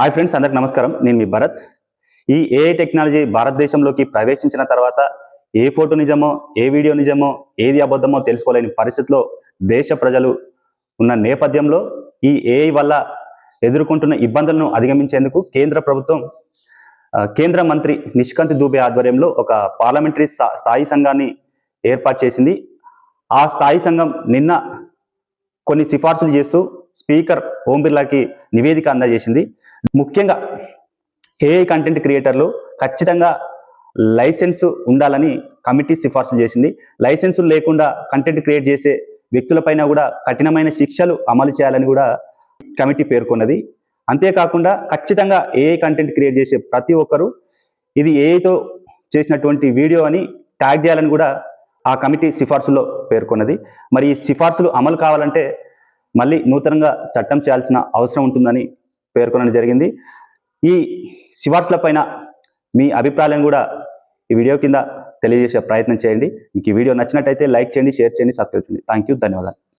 Hi friends అందరికి నమస్కారం. నేను మీ భరత్. ఈ ఏఐ టెక్నాలజీ భారతదేశంలోకి ప్రవేశించిన తర్వాత ఏ ఫోటో నిజమో ఏ వీడియో నిజమో ఏది అబద్ధమో తెలుసుకోలేని పరిస్థితిలో దేశ ప్రజలు ఉన్న నేపథ్యంలో ఈ ఏఐ వల్ల ఎదుర్కొంటున్న ఇబ్బందులను అధిగమించేందుకు కేంద్ర ప్రభుత్వం కేంద్ర మంత్రి నిష్కాంత్ దూబే ఆధ్వర్యంలో ఒక పార్లమెంటరీ స్థాయి సంఘాన్ని ఏర్పాటు చేసింది. ఆ స్థాయి సంఘం నిన్న కొన్ని సిఫార్సులు చేస్తూ స్పీకర్ ఓం బిర్లాకి నివేదిక అందజేసింది. ముఖ్యంగా ఏఐ కంటెంట్ క్రియేటర్లు ఖచ్చితంగా లైసెన్స్ ఉండాలని కమిటీ సిఫార్సులు చేసింది. లైసెన్స్ లేకుండా కంటెంట్ క్రియేట్ చేసే వ్యక్తులపైన కూడా కఠినమైన శిక్షలు అమలు చేయాలని కూడా కమిటీ పేర్కొన్నది. అంతేకాకుండా ఖచ్చితంగా ఏఐ కంటెంట్ క్రియేట్ చేసే ప్రతి ఒక్కరూ ఇది ఏఐతో చేసినటువంటి వీడియో అని ట్యాగ్ చేయాలని కూడా ఆ కమిటీ సిఫార్సులో పేర్కొన్నది. మరి ఈ సిఫార్సులు అమలు కావాలంటే మళ్ళీ నూతనంగా చట్టం చేయాల్సిన అవసరం ఉంటుందని పేర్కొనడం జరిగింది. ఈ సిఫార్సుల పైన మీ అభిప్రాయాలను కూడా ఈ వీడియో కింద తెలియజేసే ప్రయత్నం చేయండి. మీకు ఈ వీడియో నచ్చినట్టయితే లైక్ చేయండి షేర్ చేయండి సబ్స్క్రైబ్ చేయండి. థ్యాంక్ యూ ధన్యవాదాలు.